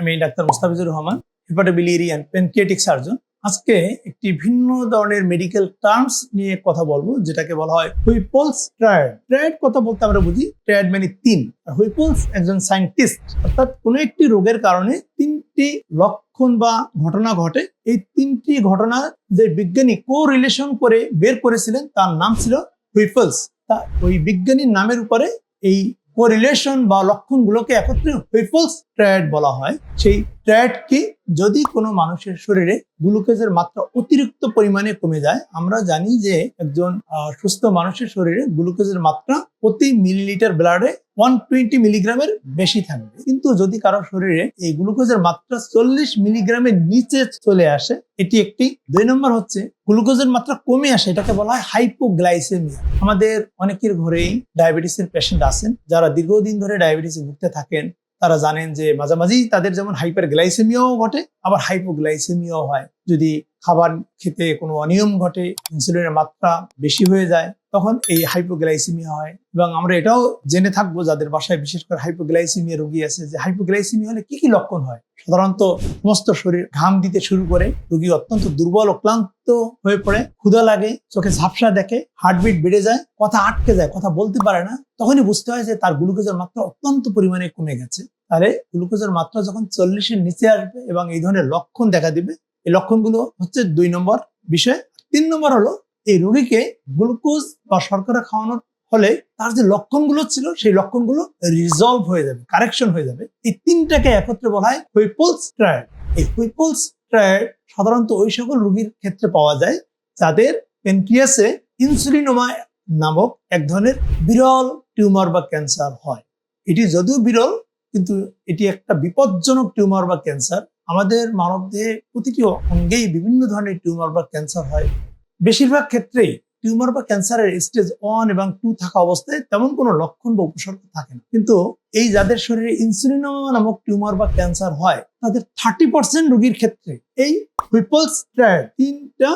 আমি doctor Mustafizur Rahman hepatobiliary and pancreatic surgeon আজকে একটি ভিন্ন ধরনের মেডিকেল টার্মস নিয়ে কথা বলব, যেটাকে বলা হয় হুইপলস ট্রায়াড ট্রায়াড কথা বলতে আমরা বুঝি ট্রায়াড মানে তিন। আর হুইপলস একজন সায়েন্টিস্ট অর্থাৎ কোনো একটি রোগের কারণে তিনটি লক্ষণ বা ঘটনা ঘটে। এই তিনটি ঘটনা যে বিজ্ঞানী কো রিলেশন করে বের করেছিলেন, তার নাম ছিল হুইপলস তা ওই বিজ্ঞানীর নামের উপরে এই কোরিলেশন বা লক্ষণগুলোকে একত্রে হুইপলস ট্রায়াড বলা হয়। সেই ট্রায়াড কি? যদি কোনো মানুষের শরীরে গ্লুকোজের মাত্রা অতিরিক্ত পরিমাণে কমে যায়, আমরা জানি যে একজন সুস্থ মানুষের শরীরে গ্লুকোজের মাত্রা প্রতি মিলিলিটার ব্লাডে ওয়ান টোয়েন্টি মিলিগ্রামের বেশি থাকবে। কিন্তু যদি কারও শরীরে এই গ্লুকোজের মাত্রা চল্লিশ মিলিগ্রামের নিচে চলে আসে, এটি একটি, দুই নম্বর হচ্ছে গ্লুকোজের মাত্রা কমে আসে, এটাকে বলা হয় হাইপোগ্লাইসেমিয়া। আমাদের অনেকের ঘরেই ডায়াবেটিসের পেশেন্ট আছেন, যারা দীর্ঘদিন ধরে ডায়াবেটিসে ভুগতে থাকেন তারা জানেন যে মাঝামাঝি তাদের যেমন হাইপার গ্লাইসেমিয়াও ঘটে, আবার হাইপোগ্লাইসেমিয়াও হয়। যদি খাবার খেতে কোনো অনিয়ম ঘটে ইনসুলিনের মাত্রা বেশি হয়ে যায় তখন এই হাইপোগ্লাইসেমিয়া হয়। এবং আমরা এটাও জেনে থাকব যাদের বাসায় বিশেষ করে হাইপোগ্লাইসেমিয়া রোগী আছে যে হাইপোগ্লাইসেমিয়া হলে কি কি লক্ষণ হয়? সাধারণত সমস্ত শরীর ঘাম দিতে শুরু করে, রোগী অত্যন্ত দুর্বল ও ক্লান্ত হয়ে পড়ে, ক্ষুধা লাগে, চোখে ঝাপসা দেখে হার্টবিট বেড়ে যায়, কথা আটকে যায়, কথা বলতে পারে না, তখনই বুঝতে হয় যে তার গ্লুকোজের মাত্রা অত্যন্ত পরিমাণে কমে গেছে। তাহলে গ্লুকোজের মাত্রা যখন চল্লিশের নিচে আসবে এবং এই ধরনের লক্ষণ দেখা দিবে, এই লক্ষণগুলো হচ্ছে দুই নম্বর বিষয়। তিন নম্বর হলো এই রোগীকে গ্লুকোজ বা শর্করা খাওয়ানোর ফলে তার যে লক্ষণগুলো ছিল, সেই লক্ষণগুলো রিজলভ হয়ে যাবে কারেকশন হয়ে যাবে। এই তিনটাকে একত্রে বলা হয় হুইপলস ট্রায়াড এই হুইপলস ট্রায়াড সাধারণত ওই সকল রোগীর ক্ষেত্রে পাওয়া যায়, যাদের পেনক্রিয়াসে ইনসুলিনোমা নামক এক ধরনের বিরল টিউমার বা ক্যান্সার হয়। এটি যদিও বিরল, কিন্তু এটি একটা বিপজ্জনক টিউমার বা ক্যান্সার। আমাদের মানবদেহে প্রতিটি অঙ্গেই বিভিন্ন ধরনের টিউমার বা ক্যান্সার হয়। বেশিরভাগ ক্ষেত্রেই টিউমার বা ক্যান্সারের স্টেজ ওয়ান এবং টু থাকা অবস্থায় তেমন কোনো লক্ষণ বা উপসর্গ থাকে না। কিন্তু এই যাদের শরীরে ইনসুলিনোমা নামক টিউমার বা ক্যান্সার হয়, তাদের থার্টি পার্সেন্ট রোগীর ক্ষেত্রে এই হুইপলস তিনটা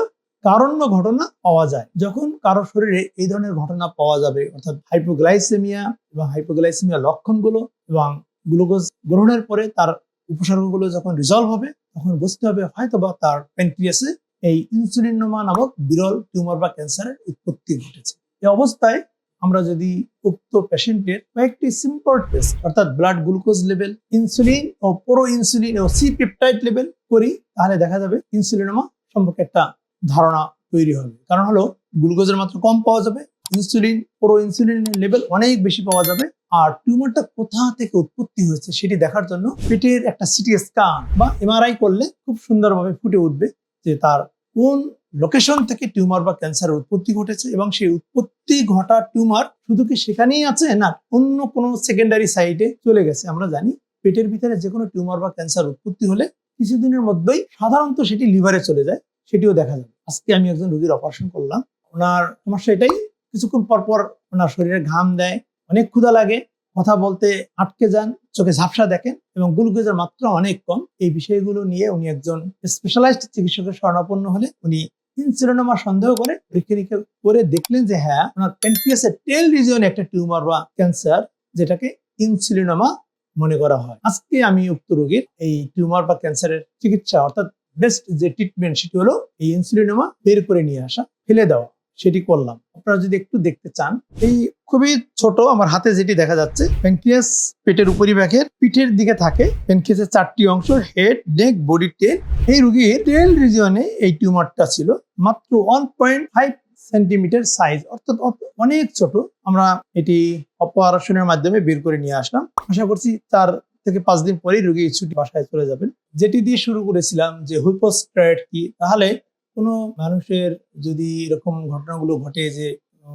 কারণ্য ঘটনা পাওয়া যায়। যখন কারও শরীরে এই ধরনের ঘটনা পাওয়া যাবে, অর্থাৎ হাইপোগ্লাইসেমিয়া এবং হাইপোগ্লাইসেমিয়া লক্ষণগুলো এবং গ্লুকোজ গ্রহণের পরে তার উপসর্গগুলো যখন রিজলভ হবে, তখন বুঝতে হবে হয়তো বা তার প্যানক্রিয়াসে এই ইনসুলিনোমা নামক বিরল টিউমার বা ক্যান্সারের উৎপত্তি ঘটেছে। এই অবস্থায় আমরা যদি উক্ত পেশেন্টের কয়েকটি সিম্পল টেস্ট অর্থাৎ ব্লাড গ্লুকোজ লেভেল ইনসুলিন ও প্রো ইনসুলিন ও সি পেপটাইড লেভেল করি, তাহলে দেখা যাবে ইনসুলিনোমা সম্পর্কে একটা ধারণা তৈরি হবে। কারণ হলো গ্লুকোজের মাত্রা কম পাওয়া যাবে ইনসুলিন প্রো ইনসুলিনের লেভেল অনেক বেশি পাওয়া যাবে, আর টিউমারটা কোথা থেকে উৎপত্তি হয়েছে সেটি দেখার জন্য পেটের একটা সিটি স্ক্যান বা এমআরআই করলে খুব সুন্দরভাবে ফুটে উঠবে যে তার কোন লোকেশন থেকে টিউমার বা ক্যান্সারের উৎপত্তি ঘটেছে এবং সেই উৎপত্তি ঘটা টিউমার শুধু কি সেখানেই আছে না অন্য কোনো সেকেন্ডারি সাইটে চলে গেছে? আমরা জানি পেটের ভিতরে যে কোনো টিউমার বা ক্যান্সার উৎপত্তি হলে কিছুদিনের মধ্যেই সাধারণত সেটি লিভারে চলে যায়, সেটিও দেখা যাবে। আজকে আমি একজন রোগীর অপারেশন করলাম। ওনার সমস্যা এটাই, কিছুক্ষণ পর পর ওনার শরীরে ঘাম দেয়, অনেক ক্ষুধা লাগে কথা বলতে আটকে যান, চোখে ঝাপসা দেখেন এবং গ্লুকোজের মাত্রা অনেক কম। এই বিষয়গুলো নিয়ে উনি একজন স্পেশালাইজড চিকিৎসকের শরণাপন্ন হলে উনি ইনসুলিনোমা সন্দেহ করে পরীক্ষা নিরীক্ষা করে দেখলেন যে হ্যাঁ ওনার প্যানক্রিয়াসের টেল রিজিয়নে একটা টিউমার বা ক্যান্সার যেটাকে ইনসুলিনোমা মনে করা হয়। আজকে আমি উক্ত রোগীর এই টিউমার বা ক্যান্সারের চিকিৎসা অর্থাৎ বেস্ট যে ট্রিটমেন্ট সেটি হলো এই ইনসুলিনোমা বের করে নিয়ে আসা, ফেলে দেওয়া। সেটি করলাম। আপনারা যদি একটু দেখতে চান, এই খুবই ছোট আমার হাতে যেটি দেখা যাচ্ছে প্যানক্রিয়াস পেটের উপরিভাগের পিঠের দিকে থাকে। প্যানক্রিয়াসের চারটি অংশ হেড নেক বডি টেল এই রোগীর টেল রিজিয়নে এই টিউমারটা ছিল মাত্র one point five centimetre size অর্থাৎ অনেক ছোট। আমরা এটি অপারেশনের মাধ্যমে বের করে নিয়ে আসলাম। আশা করছি তার থেকে পাঁচ দিন পরেই রোগী ছুটি বাসায় চলে যাবেন। যেটি দিয়ে শুরু করেছিলাম যে হুইপোস্ট্রাইড কি, তাহলে কোনো মানুষের যদি এরকম ঘটনাগুলো ঘটে যে,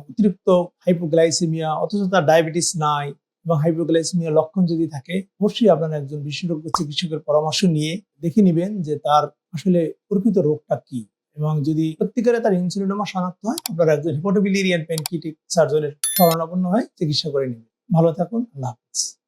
অতিরিক্ত হাইপোগ্লাইসেমিয়া অথচ তার ডায়াবেটিস নাই এবং হাইপোগ্লাইসেমিয়া লক্ষণ যদি থাকে, অবশ্যই আপনারা একজন বিশেষজ্ঞ চিকিৎসকের পরামর্শ নিয়ে দেখে নেবেন যে তার আসলে প্রকৃত রোগটা কি। এবং যদি সত্যিকারে তার ইনসুলিনোমা শনাক্ত হয়, আপনারা একজন হিপোটোবিলিরিয়ান প্যানকিটিক সার্জনের শরণাপন্ন হয় চিকিৎসা করে নেবেন। ভালো থাকুন, আল্লাহ হাফিজ।